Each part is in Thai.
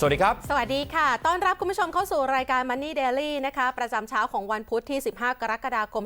สวัสดีครับ สวัสดีค่ะ ต้อนรับคุณผู้ชมเข้าสู่รายการ Money Daily นะคะ ประจำเช้าของวันพุธที่ 15 กรกฎาคม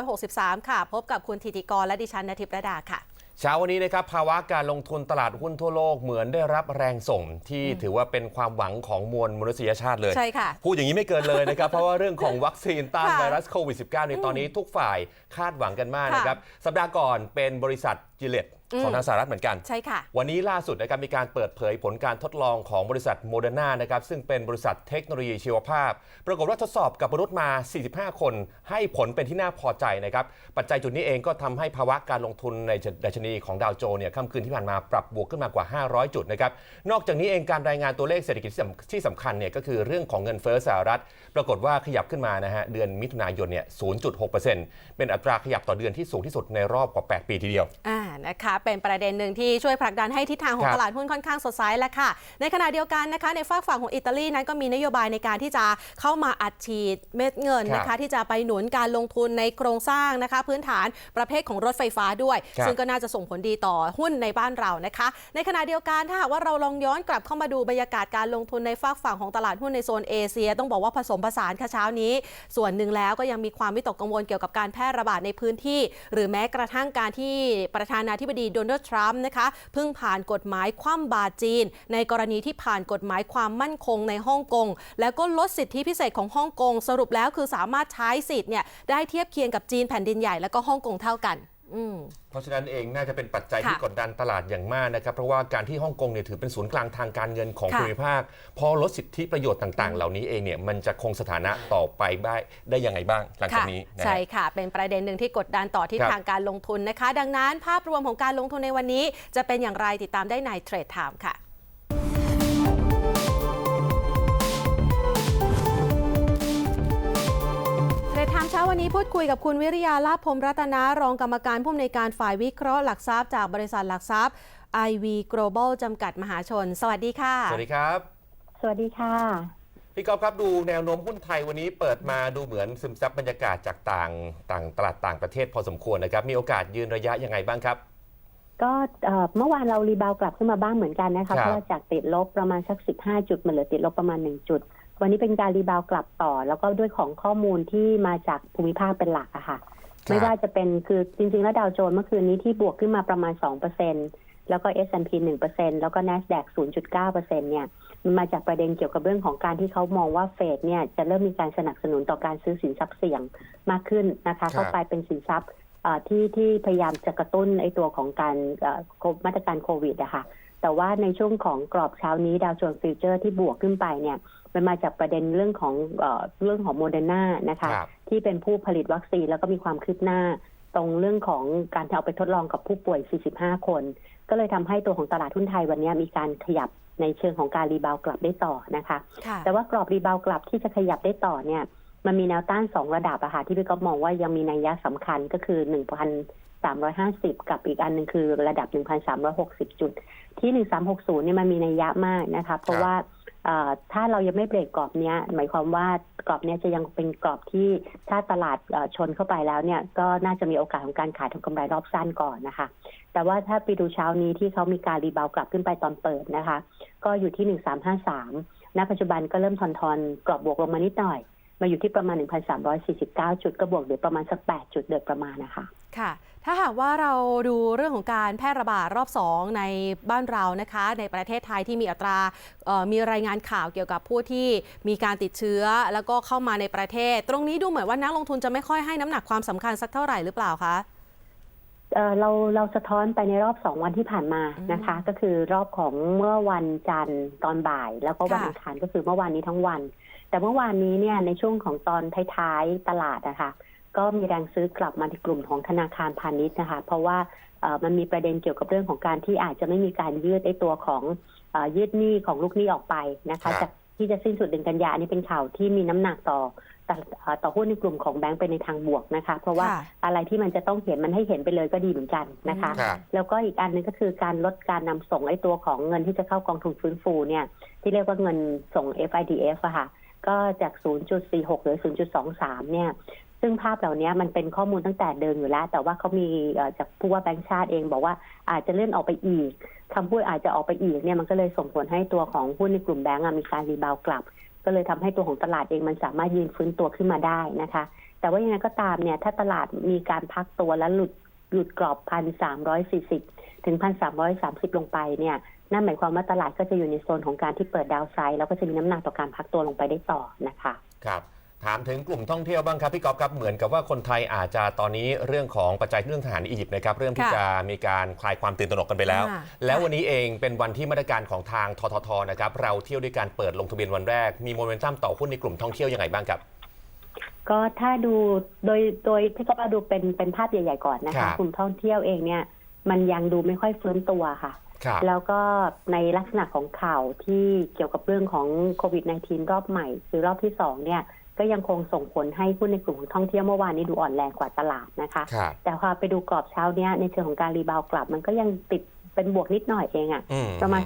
2563 ค่ะ พบกับคุณธิติกรและดิฉันนทิพย์ระดาค่ะ เช้าวันนี้นะครับ ภาวะการลงทุนตลาดหุ้นทั่วโลกเหมือนได้รับแรงส่งที่ถือว่าเป็นความหวังของมวลมนุษยชาติเลย ใช่ค่ะ พูดอย่างนี้ไม่เกินเลยนะครับ เพราะว่าเรื่องของวัคซีนต้านค่ะไวรัสโควิด -19 ในตอนนี้ทุกฝ่ายคาดหวังกันมากนะครับ สัปดาห์ก่อนเป็นบริษัทจิเลตอืม ของทางสหรัฐเหมือนกัน ใช่ค่ะ วันนี้ล่าสุดนะครับมีการเปิดเผยผลการทดลองของบริษัทโมเดอร์นานะครับซึ่งเป็นบริษัทเทคโนโลยีชีวภาพ ปรากฏว่าทดสอบกับมนุษย์มา 45 คน ให้ผลเป็นที่น่าพอใจนะครับ ปัจจัยจุดนี้เองก็ทำให้ภาวะการลงทุนในดัชนีของดาวโจนส์เนี่ยค่ำคืนที่ผ่านมาปรับบวกขึ้นมากว่า 500 จุดนะครับ นอกจากนี้เองการรายงานตัวเลขเศรษฐกิจที่สำที่สำคัญเนี่ยก็คือเรื่องของเงินเฟ้อสหรัฐ ปรากฏว่าขยับขึ้นมานะฮะเดือนมิถุนายนเนี่ย 0.6%เป็นอัตราขยับต่อเดือนที่สูงที่สุดในรอบกว่า 8 ปีทีเดียว อ่า นะคะเป็นประเด็นหนึ่งที่ช่วยผลักดันให้ทิศทางขอคงรับตลาดหุ้นค่อนข้างสดใสแล้วค่ะ ในขณะเดียวกันนะคะในฝากฝั่งของอิตาลีนั้นก็มีนโยบายในการที่จะเข้ามาอัดฉีดเม็ดเงินนะครัคะบที่จะไปหนุนการลงทุนในโครงสร้างนะคะพื้นฐานประเภทของรถไฟฟ้าด้วยครับซึ่งก็น่าจะส่งผลดีต่อหุ้นในบ้านเรานะคะ ในขณะเดียวกันถ้าหากว่าเราลองย้อนกลับเข้ามาดูบรรยากาศการลงทุนในฝากฝั่งของตลาดหุ้นในโซนเอเชีย ต้องบอกว่าผสมผสานค่ะเช้านี้ ส่วนหนึ่งแล้วก็ยังมีความวิตกกังวลเกี่ยวกับการแพร่ระบาดในพื้นที่ หรือแม้กระทั่งการที่ประธานาธิบดีโดนัลด์ทรัมป์นะคะเพิ่งผ่านกฎหมายคว่ำบาตรจีน ในกรณีที่ผ่านกฎหมายความมั่นคงในฮ่องกง แล้วก็ลดสิทธิพิเศษของฮ่องกง สรุปแล้วคือสามารถใช้สิทธิ์เนี่ยได้เทียบเคียงกับจีนแผ่นดินใหญ่แล้วก็ฮ่องกงเท่ากัน เพราะฉะนั้นเองน่าจะเป็นปัจจัยค่ะที่กดดันตลาดอย่างมากนะครับ เพราะว่าการที่ฮ่องกงเนี่ยถือเป็นศูนย์กลางทางการเงินของค่ะภูมิภาค พอลดสิทธิประโยชน์ต่าง ๆ เหล่านี้เองเนี่ยมันจะคงสถานะต่อไปได้ได้ยังไงบ้างหลังจากค่ะนี้นะฮะใช่ค่ะ เป็นประเด็นหนึ่งที่กดดันต่อทิศครับทางการลงทุนนะคะ ดังนั้นภาพรวมของการลงทุนในวันนี้ จะเป็นอย่างไรติดตามได้ในเทรดไทม์ค่ะ ทรดไทม์เช้าวันนี้พูดคุยกับคุณวิริยาลาภพรหมรัตนารองกรรมการผู้อำนวยการฝ่ายวิเคราะห์หลักทรัพย์จากบริษัทหลักทรัพย์ IV Global จำกัดมหาชน สวัสดีค่ะ สวัสดีครับ สวัสดีค่ะ พี่กอฟครับดูแนวโน้มหุ้นไทยวันนี้เปิดมาดูเหมือนซึมซับบรรยากาศจากต่างต่างตลาดต่างประเทศพอสมควรนะครับ มีโอกาสยืนระยะยังไงบ้างครับก็เอ่อเมื่อวานเรารีบาวกลับขึ้นมาบ้างเหมือนกันนะครัคะบเพราะว่าจากติดลบประมาณสัก 15 จุดมันเหลือติดลบประมาณ 1 จุด วันนี้เป็นการรีบาวกลับต่อ แล้วก็ด้วยของข้อมูลที่มาจากภูมิภาคเป็นหลักอะค่ะ ไม่ว่าจะเป็นคือจริงๆ แล้วดาวโจนส์เมื่อคืนนี้ที่บวกขึ้นมาประมาณ2%แล้วก็ S&P 1%แล้วก็ NASDAQ 0.9%เนี่ยมันมาจากประเด็นเกี่ยวกับเรื่องของการที่เขามองว่าเฟดเนี่ยจะเริ่มมีการสนับสนุนต่อการซื้อสินทรัพย์เสี่ยงมากขึ้นนะคะเข้าไปเป็นสินทรัพย์เอ่อที่ที่พยายามจะกระตุ้นไอ้ตัวของการเอ่อโคมาตรการโควิดอะค่ะแต่ว่าในช่วงของกรอบเช้านี้ดาวโจนส์ฟิวเจอร์ที่บวกขึ้นไปเนี่ย มันมาจากประเด็นเรื่องของเอ่อเรื่องของโมเดอร์นานะคะครับที่เป็นผู้ผลิตวัคซีนแล้วก็มีความคืบหน้า ตรงเรื่องของการที่เอาไปทดลองกับผู้ป่วย 45 คน ก็เลยทำให้ตัวของตลาดหุ้นไทยวันนี้มีการขยับในเชิงของการรีบาวด์กลับได้ต่อนะคะค่ะแต่ว่ากรอบรีบาวด์กลับที่จะขยับได้ต่อเนี่ย มันมีแนวต้านสองระดับอะค่ะที่พี่ก๊อฟมองว่ายังมีนัยยะสำคัญก็คือ1,350กับอีกอันหนึ่งคือระดับ1,360จุด ที่1360เนี่ยมันมีนัยยะมากนะคะ เพราะว่าเอ่อ ถ้าเรายังไม่เบรกกรอบเนี้ยหมายความว่ากรอบเนี้จะยังเป็นกรอบที่ถ้าตลาดชนเข้าไปแล้วเนี่ยก็น่าจะมีโอกาสของการขายทำกำไรรอบสั้นก่อนนะคะ แต่ว่าถ้าไปดูเช้านี้ที่เขามีการรีบาวกลับขึ้นไปตอนเปิดนะคะ ก็อยู่ที่1353ณปัจจุบันก็เริ่มทอนทอนๆกรอบบวกลงมานิดหน่อย มาอยู่ที่ประมาณ 1,349 จุดก็บวกเดือประมาณสัก 8 จุดเดือประมาณนะคะ ค่ะ ถ้าหากว่าเราดูเรื่องของการแพร่ระบาดรอบ 2 ในบ้านเรานะคะ ในประเทศไทยที่มีอัตราเอ่อมีรายงานข่าวเกี่ยวกับผู้ที่มีการติดเชื้อ แล้วก็เข้ามาในประเทศ ตรงนี้ดูเหมือนว่านักลงทุนจะไม่ค่อยให้น้ำหนักความสำคัญสักเท่าไหร่หรือเปล่าคะเอ่อเราเราสะท้อนไปในรอบสองวันที่ผ่านมานะคะ ก็คือรอบของเมื่อวันจันทร์ตอนบ่าย แล้วก็วันค่ะอังคารก็คือเมื่อวานนี้ทั้งวัน แต่เมื่อวานนี้เนี่ยในช่วงของตอนท้ายๆตลาดนะคะ ก็มีแรงซื้อกลับมาที่กลุ่มของธนาคารพาณิชย์นะคะ เพราะว่าเอ่อมันมีประเด็นเกี่ยวกับเรื่องของการที่อาจจะไม่มีการยืดไอ้ตัวของเอ่อยืดหนี้ของลูกหนี้ออกไปนะครัคะบจากที่จะสิ้นสุดเดือนกันยาอันนี้เป็นข่าวที่มีน้ำหนักต่อต่อเอ่อต่อหุ้นในกลุ่มของแบงก์ไปในทางบวกนะคะ เพราะว่าค่ะอะไรที่มันจะต้องเห็นมันให้เห็นไปเลยก็ดีเหมือนกันนะคะครับแล้วก็อีกอันหนึงก็คือการลดการนำส่งไอ้ตัวของเงินที่จะเข้ากองทุนฟื้นฟูเนี่ยที่เรียกว่าเงินส่ง FIDF อะค่ะก็จาก 0.46 หรือ 0.23 เนี่ย ซึ่งภาพเหล่านี้มันเป็นข้อมูลตั้งแต่เดินอยู่แล้ว แต่ว่าเขามีจากผู้ว่าแบงค์ชาติเองบอกว่าอาจจะเลื่อนออกไปอีกคำพูดอาจจะออกไปอีกเนี่ยมันก็เลยส่งผลให้ตัวของหุ้นในกลุ่มแบงก์อะมีการรีบาวกลับ ก็เลยทำให้ตัวของตลาดเองมันสามารถยืนฟื้นตัวขึ้นมาได้นะคะ แต่ว่ายังไงก็ตามเนี่ยถ้าตลาดมีการพักตัวและหลุดหลุดกรอบพันสามร้อยสี่สิบถึงพันสามร้อยสามสิบลงไปเนี่ยนั่นหมายความว่าตลาดก็จะอยู่ในโซนของการที่เปิดดาวไซด์แล้วก็จะมีน้ำหนักต่อการพักตัวลงไปได้ต่อนะคะ ครับ ถามถึงกลุ่มท่องเที่ยวบ้างครับพี่กอฟครับเหมือนกับว่าคนไทยอาจจะตอนนี้เรื่องของปัจจัยเรื่องทหารอียิปต์นะครับเริ่มที่ค่ะจะมีการคลายความตื่นตระหนกกันไปแล้วอ่าแล้ววันนี้เองเป็นวันที่มาตรการของทางทททนะครับเราเที่ยวด้วยการเปิดลงทะเบียนวันแรกมีโมเมนตัมต่อหุ้นในกลุ่มท่องเที่ยวยังไงบ้างครับ ก็ถ้าดูโดยโดยพี่ก็มาดูเป็นเป็นภาพใหญ่ๆก่อนนะครัคะบ กลุ่มท่องเที่ยวเองเนี่ย มันยังดูไม่ค่อยฟื้นตัวค่ะ ครับแล้วก็ในลักษณะของข่าวที่เกี่ยวกับเรื่องของโควิด -19 รอบใหม่คือรอบที่สองเนี่ย ก็ยังคงส่งผลให้หุ้นในกลุ่มของท่องเที่ยวเมื่อวานนี้ดูอ่อนแรงกว่าตลาดนะคะ ครับแต่พอไปดูกรอบเช้าเนี้ยในเชิงของการรีบาวด์กลับ มันก็ยังติดเป็นบวกนิดหน่อยเองอะอืมประมาณ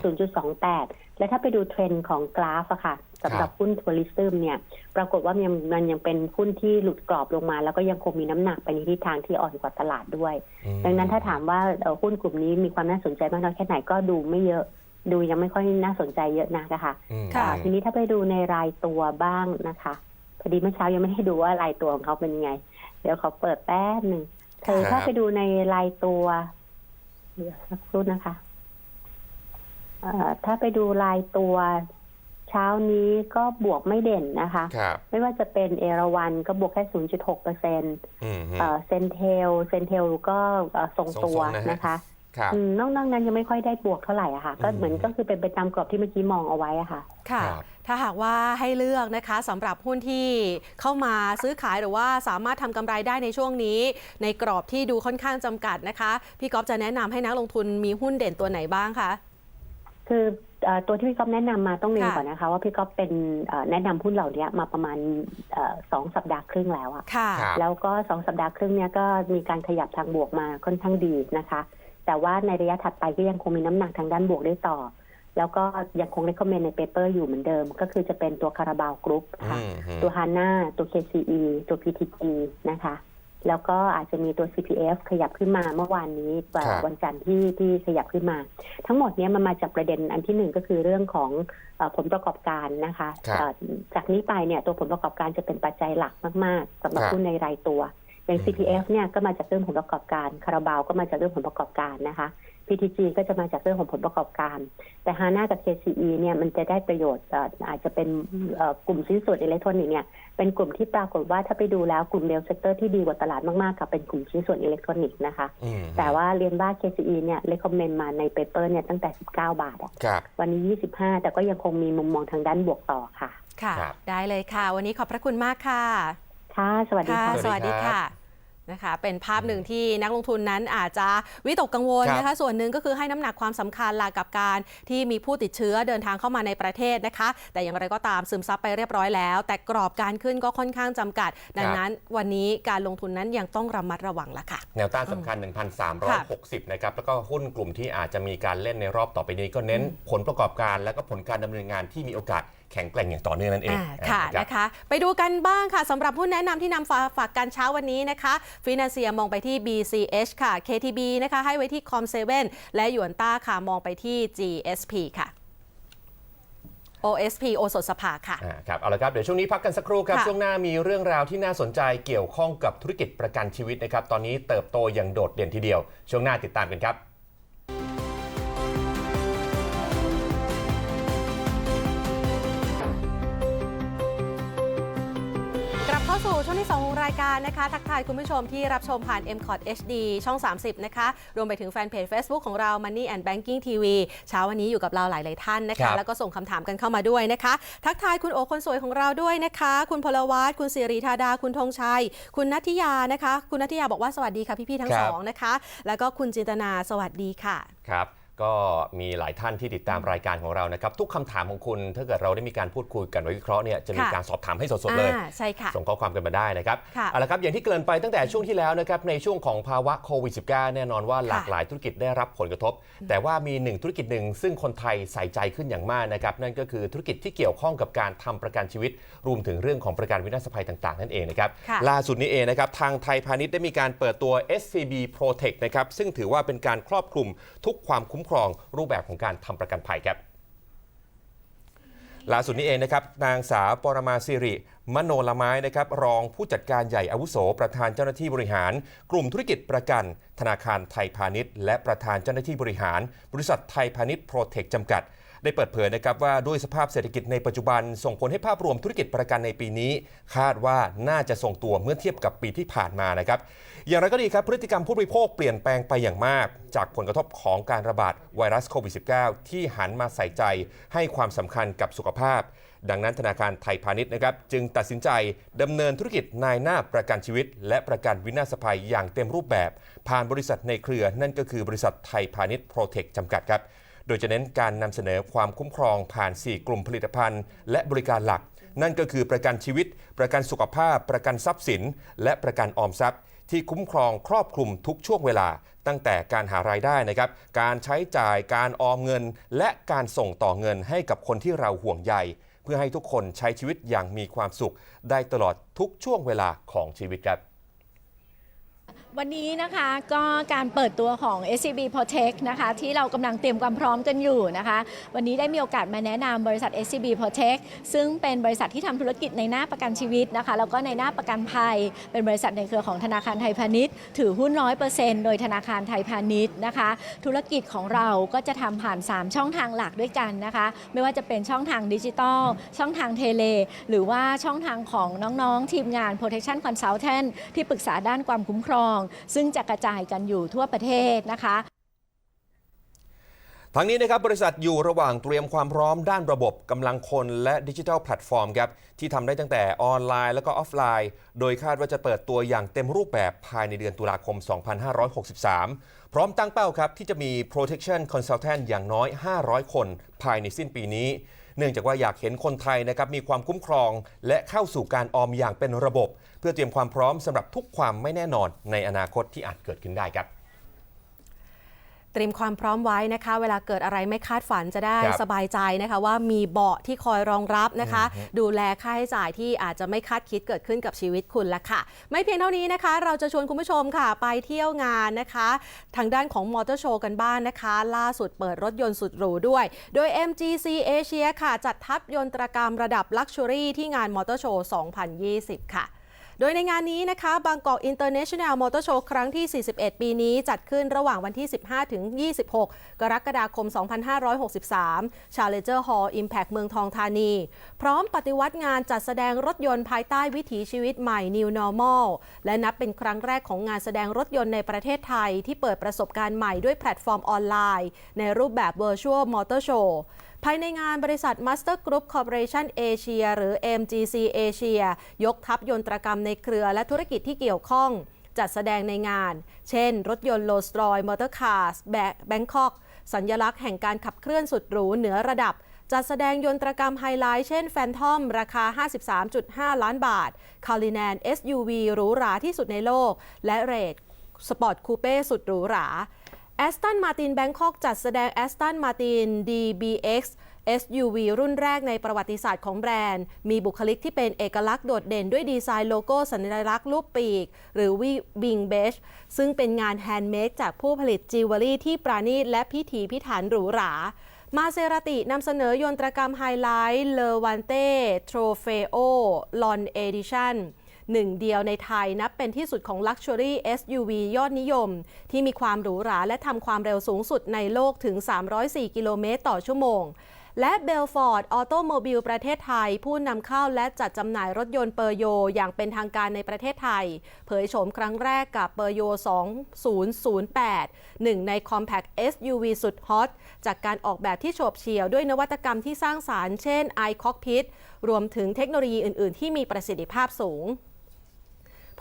0.28 และถ้าไปดูเทรนด์ของกราฟอะค่ะสำหรับหุ้นทัวริซึมเนี่ย ปรากฏว่ามันยังมันยังเป็นหุ้นที่หลุดกรอบลงมา แล้วก็ยังคงมีน้ำหนักไปในทิศทางที่อ่อนกว่าตลาดด้วย อืมดังนั้นถ้าถามว่าเอ่อหุ้นกลุ่มนี้มีความน่าสนใจมากน้อยแค่ไหนก็ดูไม่เยอะ ดูยังไม่ค่อยน่าสนใจเยอะนักนะคะอืม ค่ะ อ่าทีนี้ถ้าไปดูในรายตัวบ้างนะคะ พอดีเมื่อเช้ายังไม่ได้ดูว่ารายตัวของเขาเป็นยังไง เดี๋ยวขอเปิดแป๊บหนึ่งเธอครับถ้าไปดูในรายตัวเดี๋ยวสักครู่นะคะเอ่อถ้าไปดูรายตัวเช้านี้ก็บวกไม่เด่นนะคะ ครับไม่ว่าจะเป็นเอราวันก็บวกแค่ 0.6เปอร์เซ็นต์อืมฮึ เซนเทลเซนเทลก็เอ่อทรงตัวทรงๆนะฮะ นะคะครับ อืมนอกๆนั้นยังไม่ค่อยได้บวกเท่าไหร่อะค่ะ ก็อืม เหมือนก็คือเป็นไปตามกรอบที่เมื่อกี้มองเอาไว้อะค่ะค่ะครับ ถ้าหากว่าให้เลือกนะคะสำหรับหุ้นที่เข้ามาซื้อขายหรือว่าสามารถทำกำไรได้ในช่วงนี้ ในกรอบที่ดูค่อนข้างจำกัดนะคะ พี่ก๊อฟจะแนะนำให้นักลงทุนมีหุ้นเด่นตัวไหนบ้างคะคือเอ่อตัวที่พี่ก๊อฟแนะนำมาต้องเรียนค่ะก่อนนะคะ ว่าพี่ก๊อฟเป็นเอ่อแนะนำหุ้นเหล่านี้มาประมาณเอ่อสองสัปดาห์ครึ่งแล้วอะค่ะครับแล้วก็สองสัปดาห์ครึ่งเนี้ยก็มีการขยับทางบวกมาค่อนข้างดีนะคะ แต่ว่าในระยะถัดไปก็ยังคงมีน้ำหนักทางด้านบวกได้ต่อ แล้วก็ยังคง recommend ในเปเปอร์อยู่เหมือนเดิม ก็คือจะเป็นตัวคาราบาวกรุ๊ปค่ะอืมฮึตัวฮาน่าตัว KCE ตัว PTG นะคะ แล้วก็อาจจะมีตัว CPF ขยับขึ้นมาเมื่อวานนี้เอ่อครับวันจันทร์ที่ที่ขยับขึ้นมา ทั้งหมดเนี้ยมันมาจากประเด็นอันที่หนึ่งก็คือเรื่องของเออผลประกอบการนะคะครับเอ่อจากนี้ไปเนี่ยตัวผลประกอบการจะเป็นปัจจัยหลักมาก ๆสำหรับครับหุ้นในรายตัวอย่างอืม CPF เนี่ยก็มาจากเรื่องผลประกอบการคาราบาวก็มาจากเรื่องผลประกอบการนะคะ PTG ก็จะมาจากเรื่องของผลประกอบการ แต่ฮาน่ากับ KCE เนี่ยมันจะได้ประโยชน์เอ่ออาจจะเป็นเอ่อกลุ่มชิ้นส่วนอิเล็กทรอนิกส์เนี่ยเป็นกลุ่มที่ปรากฏว่าถ้าไปดูแล้วกลุ่มเดลเซกเตอร์ที่ดีกว่าตลาดมากๆกับเป็นกลุ่มชิ้นส่วนอิเล็กทรอนิกส์นะคะอืมแต่ว่าเรียนว่า KCE เนี่ยเลคอมเมนต์มาในเปเปอร์เนี่ยตั้งแต่ 19 บาทอะครับวันนี้ 25 แต่ก็ยังคงมีมุมมองทางด้านบวกต่อค่ะ ค่ะครับได้เลยค่ะ วันนี้ขอบพระคุณมากค่ะ ค่ะ สวัสดีค่ะค่ะสวัสดีค่ะ นะคะเป็นภาพหนึ่งที่นักลงทุนนั้นอาจจะวิตกกังวลครับนะคะส่วนหนึ่งก็คือให้น้ำหนักความสำคัญล่ะกับการที่มีผู้ติดเชื้อเดินทางเข้ามาในประเทศนะคะ แต่อย่างไรก็ตามซึมซับไปเรียบร้อยแล้ว แต่กรอบการขึ้นก็ค่อนข้างจำกัด ดังนั้นวันนี้การลงทุนนั้นยังต้องระมัดระวังละค่ะ แนวต้านสำคัญ 1,360 นะครับ แล้วก็หุ้นกลุ่มที่อาจจะมีการเล่นในรอบต่อไปนี้ก็เน้นผลประกอบการและก็ผลการดำเนินงานที่มีโอกาส แข็งแกร่งอย่างต่อเนื่องนั่นเองอ่าค่ะรับนะคะ ไปดูกันบ้างค่ะสำหรับหุ้นแนะนำที่นำฝาฝากกันเช้าวันนี้นะคะฟิน a เซียมองไปที่ BCH ค่ะ KTB นะคะให้ไว้ที่ Com7 และหยวนต้าค่ะมองไปที่ GSP ค่ะ OSP โอสถสภาค่ะอ่าครับเอาละครับ เดี๋ยวช่วงนี้พักกันสักครู่ครับค่ะช่วงหน้ามีเรื่องราวที่น่าสนใจเกี่ยวข้องกับธุรกิจประกันชีวิตนะครับ ตอนนี้เติบโตอย่างโดดเด่นทีเดียว ช่วงหน้าติดตามกันครับ สู่ช่วงที่ 2 ของรายการนะคะ ทักทายคุณผู้ชมที่รับชมผ่าน m c o t HD ช่อง 30 นะคะ รวมไปถึงแฟนเพจ Facebook ของเรา Money and Banking TV เช้าวันนี้อยู่กับเราหลาย ๆ ท่านนะครัคะ บ แล้วก็ส่งคำถามกันเข้ามาด้วยนะคะ ทักทายคุณโอคนสวยของเราด้วยนะคะ คุณพลวัตคุณสิริธาดา คุณธงชัย คุณนัทธิยานะคะ คุณนัทธิยาบอกว่าสวัสดีค่ะพี่ ๆ ทั้งสองนะคะ แล้วก็คุณจินตนาสวัสดีค่ะ ครับ ก็มีหลายท่านที่ติดตามรายการของเรานะครับ ทุกคำถามของคุณ ถ้าเกิดเราได้มีการพูดคุยกันไว้วิเคราะห์เนี่ยจะมีค่ะการสอบถามให้สดๆเลยอ่าใช่ค่ะส่งข้อความกันมาได้นะครับค่ะเอาละครับอย่างที่เกริ่นไปตั้งแต่ช่วงที่แล้วนะครับในช่วงของภาวะโควิด -19 แน่นอนว่าหลากหลายธุรกิจได้รับผลกระทบ แต่ว่ามีหนึ่งธุรกิจหนึ่งซึ่งคนไทยใส่ใจขึ้นอย่างมากนะครับนั่นก็คือธุรกิจที่เกี่ยวข้องกับการทำประกันชีวิต รวมถึงเรื่องของประกันวินาศภัยต่างๆ นั่นเองนะครับค่ะล่าสุดนี้เองนะครับทางไทยพาณิชย์ได้มีการเปิดตัว SCB Protect นะครับซึ่งถือว่าเป็นการครอบคลุมทุกความคุ้มครองครองรูปแบบของการทำประกันภัยครับล่าสุดนี้เองนะครับนางสาวปรมาสิริ มโนละไม้นะครับรองผู้จัดการใหญ่อาวุโส ประธานเจ้าหน้าที่บริหาร กลุ่มธุรกิจประกัน ธนาคารไทยพาณิชย์ และประธานเจ้าหน้าที่บริหาร บริษัทไทยพาณิชย์โปรเทคจำกัด ได้เปิดเผยนะครับว่าด้วยสภาพเศรษฐกิจในปัจจุบัน ส่งผลให้ภาพรวมธุรกิจประกันในปีนี้ คาดว่าน่าจะทรงตัวเมื่อเทียบกับปีที่ผ่านมานะครับอย่างไรก็ดีครับพฤติกรรมผู้บริโภคเปลี่ยนแปลงไปอย่างมาก จากผลกระทบของการระบาดไวรัสโควิด -19 ที่หันมาใส่ใจให้ความสำคัญกับสุขภาพ ดังนั้นธนาคารไทยพาณิชย์นะครับจึงตัดสินใจดำเนินธุรกิจนายหน้าประกันชีวิต และประกันวินาศภัยอย่างเต็มรูปแบบ ผ่านบริษัทในเครือนั่นก็คือบริษัทไทยพาณิชย์โปรเทคจำกัดครับ โดยจะเน้นการนำเสนอความคุ้มครองผ่าน 4 กลุ่มผลิตภัณฑ์ และบริการหลัก นั่นก็คือประกันชีวิต ประกันสุขภาพ ประกันทรัพย์สิน และประกันออมทรัพย์ ที่คุ้มครองครอบคลุมทุกช่วงเวลา ตั้งแต่การหารายได้นะครับ การใช้จ่ายการออมเงิน และการส่งต่อเงินให้กับคนที่เราห่วงใยเพื่อให้ทุกคนใช้ชีวิตอย่างมีความสุข ได้ตลอดทุกช่วงเวลาของชีวิตครับ วันนี้นะคะก็การเปิดตัวของ SCB Protect นะคะที่เรากำลังเตรียมความพร้อมกันอยู่นะคะ วันนี้ได้มีโอกาสมาแนะนำบริษัท SCB Protect ซึ่งเป็นบริษัทที่ทำธุรกิจในหน้าประกันชีวิตนะคะแล้วก็ในหน้าประกันภัย เป็นบริษัทในเครือของธนาคารไทยพาณิชย์ถือหุ้นร้อยเปอร์เซ็นต์โดยธนาคารไทยพาณิชย์นะคะ ธุรกิจของเราก็จะทำผ่าน 3 ช่องทางหลักด้วยกันนะคะ ไม่ว่าจะเป็นช่องทางดิจิทัล ช่องทางเทเล หรือว่าช่องทางของน้องๆทีมงาน Protection Consultant ที่ปรึกษาด้านความคุ้มครองซึ่งจะกระจายกันอยู่ทั่วประเทศนะคะทั้งนี้นะครับบริษัทอยู่ระหว่างเตรียมความพร้อมด้านระบบกำลังคนและดิจิทัลแพลตฟอร์มครับที่ทำได้ตั้งแต่ออนไลน์แล้วก็ออฟไลน์ โดยคาดว่าจะเปิดตัวอย่างเต็มรูปแบบภายในเดือนตุลาคม 2563 พร้อมตั้งเป้าครับที่จะมี protection consultant อย่างน้อย 500 คนภายในสิ้นปีนี้ เนื่องจากว่าอยากเห็นคนไทยนะครับมีความคุ้มครอง และเข้าสู่การออมอย่างเป็นระบบ เพื่อเตรียมความพร้อมสำหรับทุกความไม่แน่นอนในอนาคตที่อาจเกิดขึ้นได้ครับ เตรียมความพร้อมไว้นะคะ เวลาเกิดอะไรไม่คาดฝันจะได้ครับสบายใจนะคะ ว่ามีเบาะที่คอยรองรับนะคะ ดูแลค่าใช้จ่ายที่อาจจะไม่คาดคิดเกิดขึ้นกับชีวิตคุณละค่ะ ไม่เพียงเท่านี้นะคะ เราจะชวนคุณผู้ชมค่ะ ไปเที่ยวงานนะคะ ทางด้านของมอเตอร์โชว์กันบ้างนนะคะ ล่าสุดเปิดรถยนต์สุดหรูด้วย โดย MGC Asia ค่ะ จัดทัพยนตรกรรมระดับลักชัวรี่ที่งานมอเตอร์โชว์ 2020 ค่ะ โดยในงานนี้นะคะบางกอก International Motor Show ครั้งที่ 41 ปีนี้จัดขึ้นระหว่างวันที่ 15 ถึง 26 กรกฎาคม 2563 Challenger Hall Impact เมืองทองธานี พร้อมปฏิวัติงานจัดแสดงรถยนต์ภายใต้วิถีชีวิตใหม่ New Normal และนับเป็นครั้งแรกของงานแสดงรถยนต์ในประเทศไทย ที่เปิดประสบการณ์ใหม่ด้วยแพลตฟอร์มออนไลน์ ในรูปแบบ Virtual Motor Show ภายในงานบริษัท Master Group Corporation Asia หรือ MGC Asia ยกทัพยนตรกรรมในเครือและธุรกิจที่เกี่ยวข้อง จัดแสดงในงาน เช่น รถยนต์โลสตรอยมอเตอร์คาร์สแบงคอกสัญลักษณ์แห่งการขับเคลื่อนสุดหรูเหนือระดับจัดแสดงยนตรกรรมไฮไลท์เช่นแฟนทอม ราคา 53.5 ล้านบาทคาลิแนน SUV หรูหราที่สุดในโลก และเรดสปอร์ตคูเป้สุดหรูหรา แอสตันมาตินแบงคอกจัดแสดงแอสตันมาติน DBX SUV รุ่นแรกในประวัติศาสตร์ของแบรนด์ มีบุคลิกที่เป็นเอกลักษณ์โดดเด่นด้วยดีไซน์โลโก้สัญลักษณ์รูปปีก หรือวิบิงเบชซึ่งเป็นงานแฮนด์เมดจากผู้ผลิตจิวเวลรี่ที่ปราณีตและพิถีพิถันหรูหรามาเซราตินำเสนอยนตรกรรมไฮไลท์เลวันเต้โทรเฟโอลอนเอดิชั่น หนึ่งเดียวในไทยนับเป็นที่สุดของ Luxury SUV ยอดนิยม ที่มีความหรูหราและทำความเร็วสูงสุดในโลกถึง 304 กิโลเมตรต่อชั่วโมงและเบลฟอร์ดออโตโมบิลประเทศไทย ผู้นำเข้าและจัดจำหน่ายรถยนต์เปอร์โย อย่างเป็นทางการในประเทศไทย เผยโฉมครั้งแรกกับเปอร์โย 2008 หนึ่งใน Compact SUV สุดฮอต จากการออกแบบที่โฉบเฉี่ยวด้วยนวัตกรรมที่สร้างสารรค์เช่น iCockpit รวมถึงเทคโนโลยีอื่น ๆ ที่มีประสิทธิภาพสูง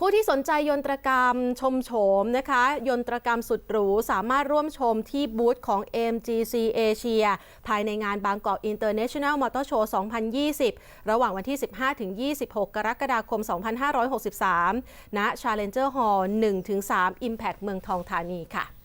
ผู้ที่สนใจยนตรกรรมชมโฉมนะคะ ยนตรกรรมสุดหรู สามารถร่วมชมที่บูธของ MGC Asia ภายในงานบางกอก International Motor Show 2020 ระหว่างวันที่ 15-26 กรกฎาคม 2563 ณ Challenger Hall 1-3 Impact เมืองทองธานีค่ะ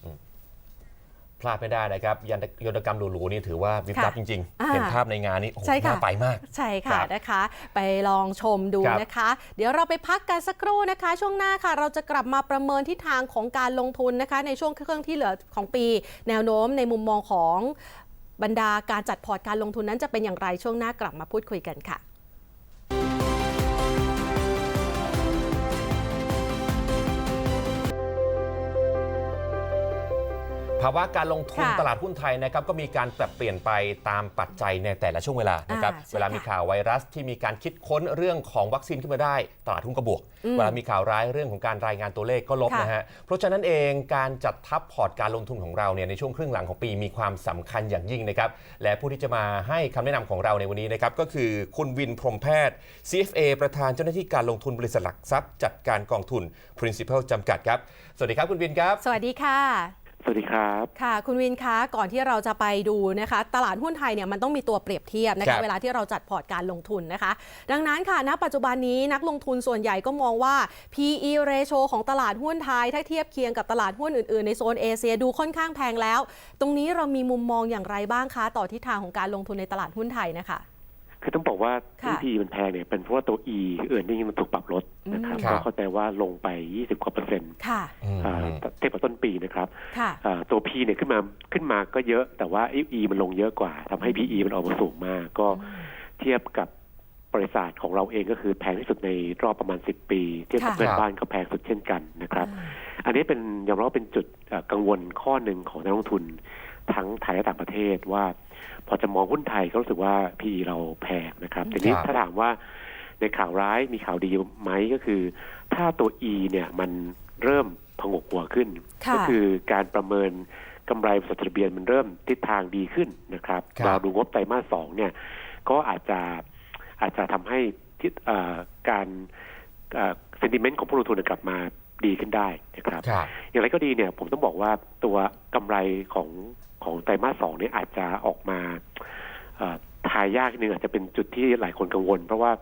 พลาดไม่ได้นะครับยันยนตกรรมหรูๆนี่ถือว่าวิบวับค่ะจริงอ่าๆเห็นภาพในงานนี้โอ้โหใช่ค่ะน่าไปมาก ใช่ครัค่ะบนะคะ ไปลองชมดูครับนะคะ เดี๋ยวเราไปพักกันสักครู่นะคะ ช่วงหน้าค่ะ เราจะกลับมาประเมินทิศทางของการลงทุนนะคะ ในช่วงครึ่งที่เหลือของปี แนวโน้มในมุมมองของบรรดาการจัดพอร์ตการลงทุนนั้นจะเป็นอย่างไรช่วงหน้ากลับมาพูดคุยกันค่ะ ภาวะการลงทุนค่ะตลาดหุ้นไทยนะครับก็มีการปรับเปลี่ยนไปตามปัจจัยในแต่ละช่วงเวลานะครับอ่าใช่เวลามีค่ะข่าวไวรัสที่มีการคิดค้นเรื่องของวัคซีนขึ้นมาได้ ตลาดหุ้นก็บวก อืมเวลามีข่าวร้ายเรื่องของการรายงานตัวเลขก็ลบค่ะนะฮะเพราะฉะนั้นเองการจัดทับพอร์ตการลงทุนของเราเนี่ยในช่วงครึ่งหลังของปีมีความสำคัญอย่างยิ่งนะครับและผู้ที่จะมาให้คำแนะนำของเราในวันนี้นะครับก็คือคุณวินพรหมแพทย์ CFA ประธานเจ้าหน้าที่การลงทุนบริษัทหลักทรัพย์จัดการกองทุน Principal จำกัดครับสวัสดีครับคุณวินครับ สวัสดีค่ะ สวัสดีครับ ค่ะ คุณวินคะก่อนที่เราจะไปดูนะคะ ตลาดหุ้นไทยเนี่ยมันต้องมีตัวเปรียบเทียบนะครัคะบเวลาที่เราจัดพอร์ตการลงทุนนะคะ ดังนั้นค่ะณปัจจุบันนี้นักลงทุนส่วนใหญ่ก็มองว่า PE ratio ของตลาดหุ้นไทย ถ้าเทียบเคียงกับตลาดหุ้นอื่นๆ ในโซนเอเชียดูค่อนข้างแพงแล้ว ตรงนี้เรามีมุมมองอย่างไรบ้างคะ ต่อทิศทางของการลงทุนในตลาดหุ้นไทยนะคะ คือต้องบอกว่าที่ค่ะ PE มันแพงเนี่ยเป็นเพราะว่าตัว E เออร์เน็งมันถูกปรับลดนะครับอืมครับก็เข้าใจว่าลงไป 20กว่าเปอร์เซ็นต์ค่ะอ่าเทียบกับต้นปีนะครับค่ะอ่าตัว P เนี่ยขึ้นมาขึ้นมาก็เยอะ แต่ว่า E มันลงเยอะกว่าทำให้ PE มันออกมาสูงมาก ก็เทียบกับบริษัทของเราเองก็คือแพงที่สุดในรอบประมาณ 10 ปี เทียบกับค่ะเพื่อนบ้านก็แพงสุดเช่นกันนะครับ อันนี้เป็นยอมรับว่าเป็นจุดเอ่อกังวลข้อหนึ่งของนักลงทุนทั้งไทยและต่างประเทศว่า พอจะมองหุ้นไทยก็รู้สึกว่า PE เราแพงนะครับ ทีนี้ครับถ้าถามว่าในข่าวร้ายมีข่าวดีไหมก็คือ ถ้าตัว E เนี่ยมันเริ่มพงกหัวขึ้นค่ะก็คือการประเมินกำไรบริษัทจดทะเบียนมันเริ่มทิศทางดีขึ้นนะครับครับเราดูงบไตรมาสสองเนี่ย ก็อาจจะอาจจะทำให้ทิศเอ่อการเซนติเมนต์ของผู้ลงทุนกลับมาดีขึ้นได้นะครับครับอย่างไรก็ดีเนี่ย ผมต้องบอกว่าตัวกำไรของ ของไตรมาสสองเนี่ยอาจจะออกมาเอ่อทายยากนิดนึงอาจจะเป็นจุดที่หลายคนกังวล เพราะว่า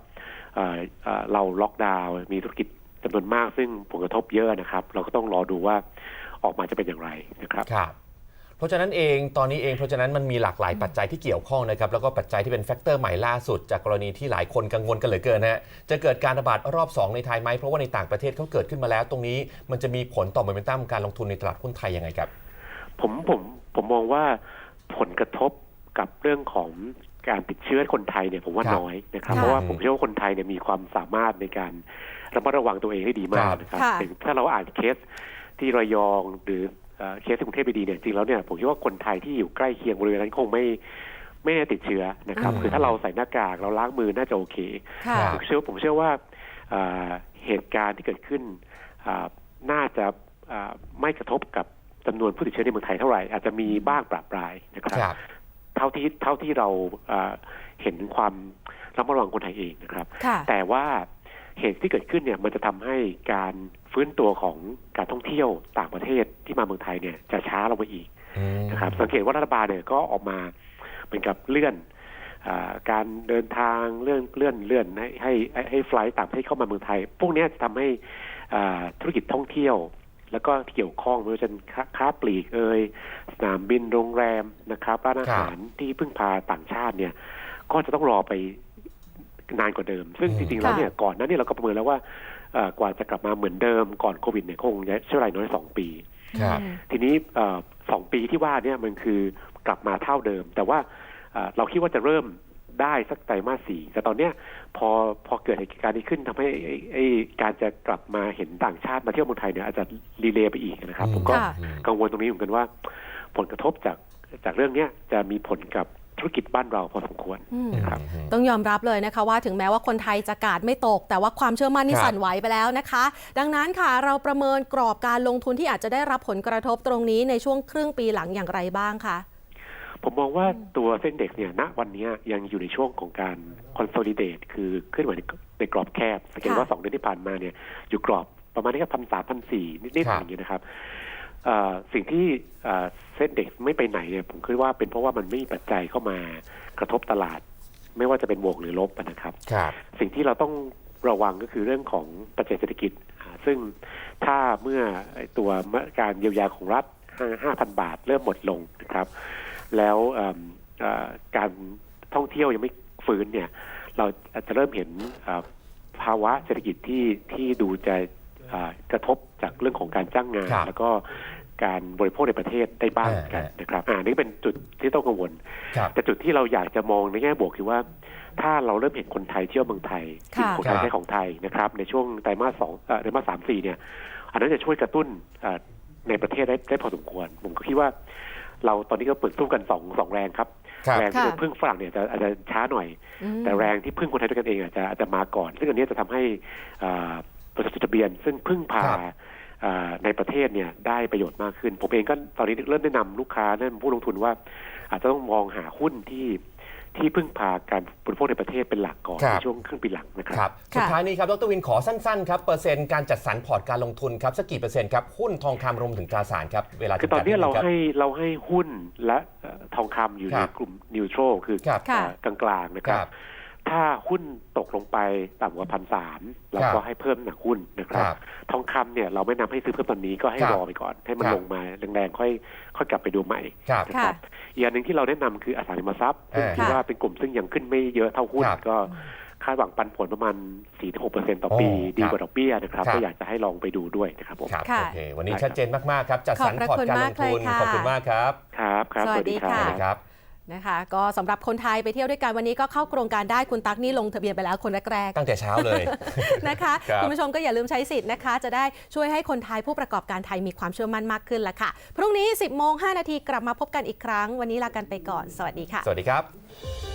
เอ่อเอ่อเราล็อกดาวน์มีธุรกิจจำนวนมากซึ่งผลกระทบเยอะนะครับ เราก็ต้องรอดูว่าออกมาจะเป็นอย่างไรนะครับครับเพราะฉะนั้นเองตอนนี้เองเพราะฉะนั้นมันมีหลากหลายปัจจัยที่เกี่ยวข้องนะครับแล้วก็ปัจจัยที่เป็นแฟกเตอร์ใหม่ล่าสุด จากกรณีที่หลายคนกังวลกันเหลือเกินนะฮะจะเกิดการระบาดรอบ 2 ในไทยไหมเพราะว่าในต่างประเทศเขาเกิดขึ้นมาแล้ว ตรงนี้มันจะมีผลต่อโมเมนตัมการลงทุนในตลาดหุ้นไทยยังไงครับ ผมผม ผมมองว่าผลกระทบกับเรื่องของการติดเชื้อคนไทยเนี่ยผมว่าครับน้อยนะครับค่ะเพราะว่าผมเชื่อว่าคนไทยเนี่ยมีความสามารถในการระมัดระวังตัวเองได้ดีมากนะครับค่ะถึงถ้าเราอ่านเคสที่ระยองหรือเอ่อเคสที่กรุงเทพไปดีเนี่ยจริงแล้วเนี่ยผมคิดว่าคนไทยที่อยู่ใกล้เคียงบริเวณนั้นคงไม่ไม่ได้ติดเชื้อนะครับอืมคือถ้าเราใส่หน้ากากเราล้างมือน่าจะโอเคค่ะรับผมเชื่อผมเชื่อว่าอ่าเหตุการณ์ที่เกิดขึ้นอ่าน่าจะอ่าไม่กระทบกับ จำนวนผู้ติดเชื้อในเมืองไทยเท่าไหร่อาจจะมีบ้างปรับปรายนะครับครับเท่าที่เท่าที่เราอ่าเห็นความระมัดระวังคนไทยเองนะครับค่ะแต่ว่าเหตุที่เกิดขึ้นเนี่ยมันจะทำให้การฟื้นตัวของการท่องเที่ยวต่างประเทศที่มาเมืองไทยเนี่ยจะช้าลงไปอีกอืมนะครับ สังเกตว่ารัฐบาลเนี่ยก็ออกมาเหมือนกับเลื่อนอาการเดินทางเลื่อนเลื่อนเลื่อนให้ให้ให้ให้ไฟลท์ต่างประเทศเข้ามาเมืองไทย พวกเนี้ยจะทำให้อ่าธุรกิจท่องเที่ยว แล้วก็เกี่ยวข้องไม่ว่าจะเป็นค้าค้าปลีกเอ่ยสนามบินโรงแรมนะครับร้านอาหารที่พึ่งพาต่างชาติเนี่ย ก็จะต้องรอไปนานกว่าเดิม ซึ่งอืมจริงๆแล้วเนี่ยก่อนหนั้นเนี่ยเราก็ประเมินแล้วว่าเอ่อกว่าจะกลับมาเหมือนเดิมก่อนโควิดเนี่ยคงใช้เวลาน้อยสองปีครับทีนี้เอ่อสองปีที่ว่าเนี่ยมันคือกลับมาเท่าเดิม แต่ว่าเอ่อเราคิดว่าจะเริ่ม ได้สักไตรมาสสี่แต่ตอนเนี้ยพอพอเกิดเหตุการณ์นี้ขึ้นทำให้ไอ้ไอ้การจะกลับมาเห็นต่างชาติมาเที่ยวเมืองไทยเนี่ยอาจจะรีเลย์ไปอีกนะครับ ผมก็ค่ะกังวลตรงนี้เหมือนกันว่า ผลกระทบจากจากเรื่องเนี้ยจะมีผลกับธุรกิจบ้านเราพอสมควรอืมนะครับต้องยอมรับเลยนะคะว่าถึงแม้ว่าคนไทยจะกาดไม่ตก แต่ว่าความเชื่อมั่นนี่ครับสั่นไหวไปแล้วนะคะ ดังนั้นค่ะเราประเมินกรอบการลงทุนที่อาจจะได้รับผลกระทบตรงนี้ในช่วงครึ่งปีหลังอย่างไรบ้างคะ ผมมองว่าตัวเส้นเด็กเนี่ยณวันเนี้ยยังอยู่ในช่วงของการ consolidate คือขึ้นไหวในในกรอบแคบสังเกตว่าค่ะสองเดือนที่ผ่านมาเนี่ยอยู่กรอบประมาณนี้ก็พันสามพันสี่นิดๆครับอย่างเงี้ยนะครับเอ่อสิ่งที่เอ่อเส้นเด็กไม่ไปไหนเนี่ยผมคิดว่าเป็นเพราะว่ามันไม่มีปัจจัยเข้ามากระทบตลาด ไม่ว่าจะเป็นบวกหรือลบอะนะครับครับสิ่งที่เราต้องระวังก็คือเรื่องของปัจจัยเศรษฐกิจอ่าซึ่งถ้าเมื่อไอ้ตัวมาตรการเยียวยาของรัฐห้าพันบาทเริ่มหมดลงนะครับ แล้วเอิ่มเอ่อการท่องเที่ยวยังไม่ฟื้นเนี่ย เราอาจจะเริ่มเห็นเอ่อภาวะเศรษฐกิจที่ที่ดูจะเอ่อกระทบจากเรื่องของการจ้างงานครับแล้วก็การบริโภคในประเทศได้บ้างอ่ากันอ่านนะครับ อ่านี่เป็นจุดที่ต้องกังวลครับแต่จุดที่เราอยากจะมองในแง่บวกคือว่า ถ้าเราเริ่มเห็นคนไทยเที่ยวเมืองไทยค่ะกินของไทยครับใช้ของไทยนะครับ ในช่วงไตรมาสสองเอ่อไตรมาสสามสี่เนี่ย อันนั้นจะช่วยกระตุ้นเอ่อในประเทศได้ได้พอสมควร ผมก็คิดว่า เราตอนนี้ก็เปิดสู้กันสองสองแรงครับ ครับ แรงที่ค่ะโดนพึ่งฝรั่งเนี่ยจะอาจจะช้าหน่อย อืม แต่แรงที่พึ่งคนไทยด้วยกันเองอาจจะอาจจะมาก่อน ซึ่งอันนี้จะทำให้อ่าบริษัทจดทะเบียน ซึ่งพึ่งพาครับ อ่าในประเทศเนี่ยได้ประโยชน์มากขึ้น ผมเองก็ตอนนี้เริ่มแนะนำลูกค้าแนะนำผู้ลงทุนว่า อาจจะต้องมองหาหุ้นที่ ที่พึ่งพาการบริโภคในประเทศเป็นหลักก่อนครับ ในช่วงครึ่งปีหลังนะครับครับ สุดท้ายนี้ครับดรวินขอสั้นๆครับเปอร์เซ็นต์การจัดสรรพอร์ตการลงทุนครับสักกี่เปอร์เซ็นต์ครับหุ้นทองคำรวมถึงตราสารครับเวลาคือตอนนี้จำกัดเราดงคบให้เราให้หุ้นและเอ่อทองคำอยู่คในรับกลุ่มนิวโตรคือครับ ค่ะ เอ่อกลางๆนะคครัรับบ ถ้าหุ้นตกลงไปต่ำกว่าพันสามเราครับก็ให้เพิ่มหนักหุ้นนะคครับรับ ทองคำเนี่ยเราไม่นำให้ซื้อเพิ่มตอนนี้ก็ให้ครับรอไปก่อน ให้มันครับลงมาแรงๆค่อยค่อยกลับไปดูใหม่ครับนะครับอีกอันหนึ่งที่เราแนะนำคืออสังหาริมทรัพย์ซึ่งอ่าคิดว่าเป็นกลุ่มซึ่งยังขึ้นไม่เยอะเท่าหุ้นครับก็คาดหวังปันผลประมาณ 4-6%ต่อปีโอ้ดีครับกว่าดอกเบี้ยนะครับครับก็อยากจะให้ลองไปดูด้วยนะครับผมครับค่ะโอเค วันนี้ได้ครับชัดเจนมาก ๆ ครับ จัดสรรขอบพระพอร์ตการลงทุนคุณมากเลยค่ะขอบคุณมากครับ ครับครับสวัสดีค่ะสวัสดีครับ นะคะก็สำหรับคนไทยไปเที่ยวด้วยกันวันนี้ก็เข้าโครงการได้คุณตั๊กนี่ลงทะเบียนไปแล้วคนแรกตั้งแต่เช้าเลยๆนะคะครับคุณผู้ชมก็อย่าลืมใช้สิทธิ์นะคะ จะได้ช่วยให้คนไทยผู้ประกอบการไทยมีความเชื่อมั่นมากขึ้นละค่ะ พรุ่งนี้ 10โมง5นาทีกลับมาพบกันอีกครั้ง วันนี้ลากันไปก่อน สวัสดีค่ะ สวัสดีครับ